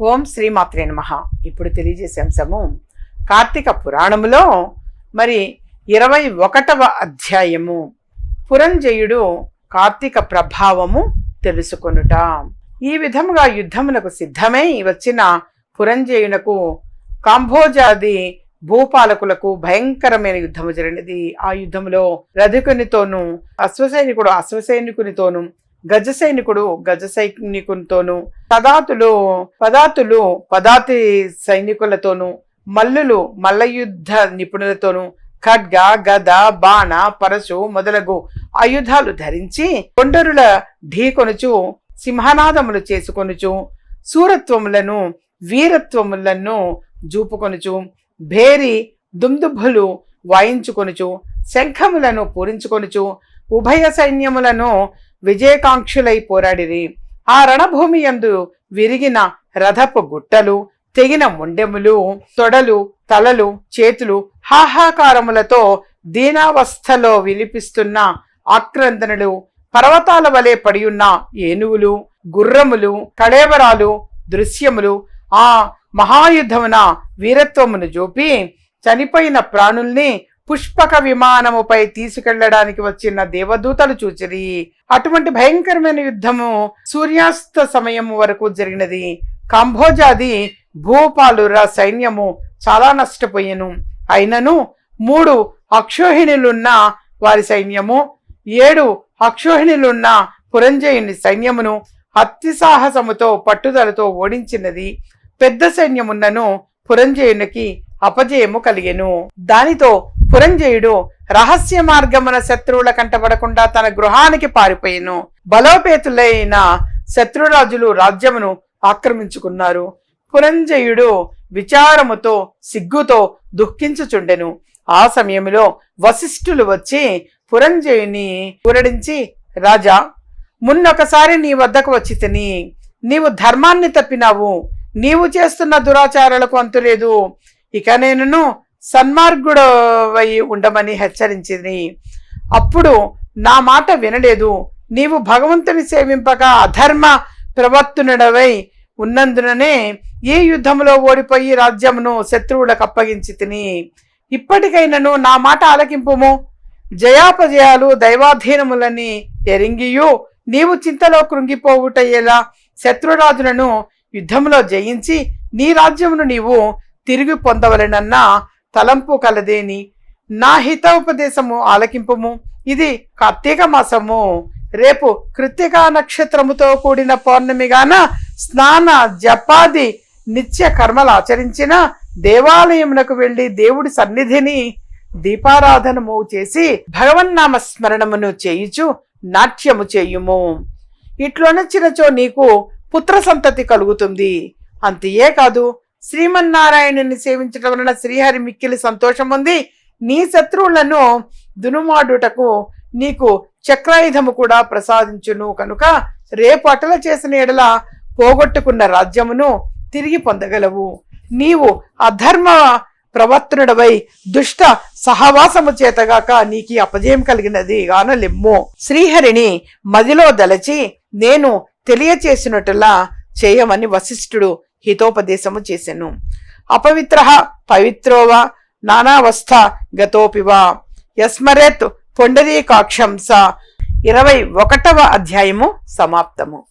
ఓం శ్రీమాత్రే నమ. ఇప్పుడు తెలియజేసే అంశము కార్తీక పురాణములో మరి ఇరవై ఒకటవ అధ్యాయము. పురంజయుడు కార్తీక ప్రభావము తెలుసుకొనుట. ఈ విధముగా యుద్ధమునకు సిద్ధమై వచ్చిన పురంజయునకు కాంభోజాది భూపాలకులకు భయంకరమైన యుద్ధము జరిగినది. ఆ యుద్ధములో రధికునితోనూ అశ్వసైనికుడు అశ్వసైనికునితోనూ గజ సైనికుడు గజ సైనికునితోనూ పదాతులు పదాతులు పదాతి సైనికులతోనూ మల్లులు మల్లయుద్ధ నిపుణులతోనూ ఖడ్గ గద బాణ పరశు మొదలగు ఆయుధాలు ధరించి కొండరుల ఢీకొనుచు సింహనాదములు చేసుకొనుచు సూరత్వములను వీరత్వములను జూపుకొనుచు భేరి దుందుభులు వాయించుకొనుచు శంఖములను పూరించుకొనుచు ఉభయ సైన్యములను విజయకాంక్షులై పోరాడిరి. ఆ రణభూమి యందు విరిగిన రథపు గుట్టలు తెగిన ముండెములు తొడలు తలలు చేతులు హాహాకారములతో దీనావస్థలో వినిపిస్తున్న ఆక్రందనలు పర్వతాల వలె పడియున్న ఏనుగులు గుర్రములు కళేబరాలు దృశ్యములు ఆ మహాయుద్ధమున వీరత్వమును చూపి చనిపోయిన ప్రాణుల్ని పుష్పక విమానముపై తీసుకెళ్ళడానికి వచ్చిన దేవదూతలు చూచిరి. అటువంటి భయంకరమైన యుద్ధము సూర్యాస్త సమయం వరకు జరిగినది. కాంభోజాది భూపాలుర సైన్యము చాలా నష్టపోయెను. అయినను మూడు అక్షోహిణులున్న వారి సైన్యము ఏడు అక్షోహిణులున్న పురంజయుని సైన్యమును అతి సాహసముతో పట్టుదలతో ఓడించినది. పెద్ద సైన్యమున్నను పురంజయునికి అపజయము కలిగెను. దానితో పురంజయుడు రహస్య మార్గమున శత్రువుల కంటపడకుండా తన గృహానికి పారిపోయిను. బలోపేతులైన శత్రురాజులు రాజ్యమును ఆక్రమించుకున్నారు. పురంజయుడు విచారముతో సిగ్గుతో దుఃఖించుచుండెను. ఆ సమయంలో వశిష్ఠులు వచ్చి పురంజయుని ఊరడించి రాజా మున్నొకసారి నీ వద్దకు వచ్చి తిని నీవు ధర్మాన్ని తప్పినావు నీవు చేస్తున్న దురాచారాలకు అంతులేదు ఇక నేనును సన్మార్గుడవై ఉండమని హెచ్చరించింది. అప్పుడు నా మాట వినలేదు. నీవు భగవంతుని సేవింపక అధర్మ ప్రవర్తనుడవై ఉన్నందుననే ఈ యుద్ధంలో ఓడిపోయి రాజ్యమును శత్రువులకు అప్పగించి తిని ఇప్పటికైనను నా మాట ఆలకింపుము. జయాపజయాలు దైవాధీనములని ఎరింగియు. నీవు చింతలో కృంగిపోవుటయ్యేలా శత్రురాజులను యుద్ధంలో జయించి నీ రాజ్యమును నీవు తిరిగి పొందవలెనన్న తలంపు కలదేని. నా హితోపదేశము ఆలకింపము. ఇది కార్తీక మాసము. రేపు కృత్తిక నక్షత్రముతో కూడిన పౌర్ణమిగాన స్నాన జపాది నిత్య కర్మలు ఆచరించిన దేవాలయమునకు వెళ్ళి దేవుడి సన్నిధిని దీపారాధనము చేసి భగవన్నామ స్మరణమును చేయుచు నాట్యము చేయుము. ఇట్లొనచ్చినచో నీకు పుత్ర సంతతి కలుగుతుంది. అంతయే కాదు శ్రీమన్నారాయణుని సేవించడం వలన శ్రీహరి మిక్కిలి సంతోషం ఉంది నీ శత్రువులను దునుమాడుటకు నీకు చక్రాయుధము కూడా ప్రసాదించును. కనుక రేపు అటల చేసిన ఎడల పోగొట్టుకున్న రాజ్యమును తిరిగి పొందగలవు. నీవు అధర్మ ప్రవర్తనుడవై దుష్ట సహవాసము చేతగాక నీకు అపజయం కలిగినది గానలెమ్ము. శ్రీహరిని మదిలో దలచి నేను తెలియచేసినట్టులా చేయమని వశిష్ఠుడు హితోపదేశము చేసెను. అపవిత్ర పవిత్రోవా నానావస్థ గతోపివా యస్మరేత్ పొండరీకాక్షం స ఇరవై ఒకటవ అధ్యాయము సమాప్తము.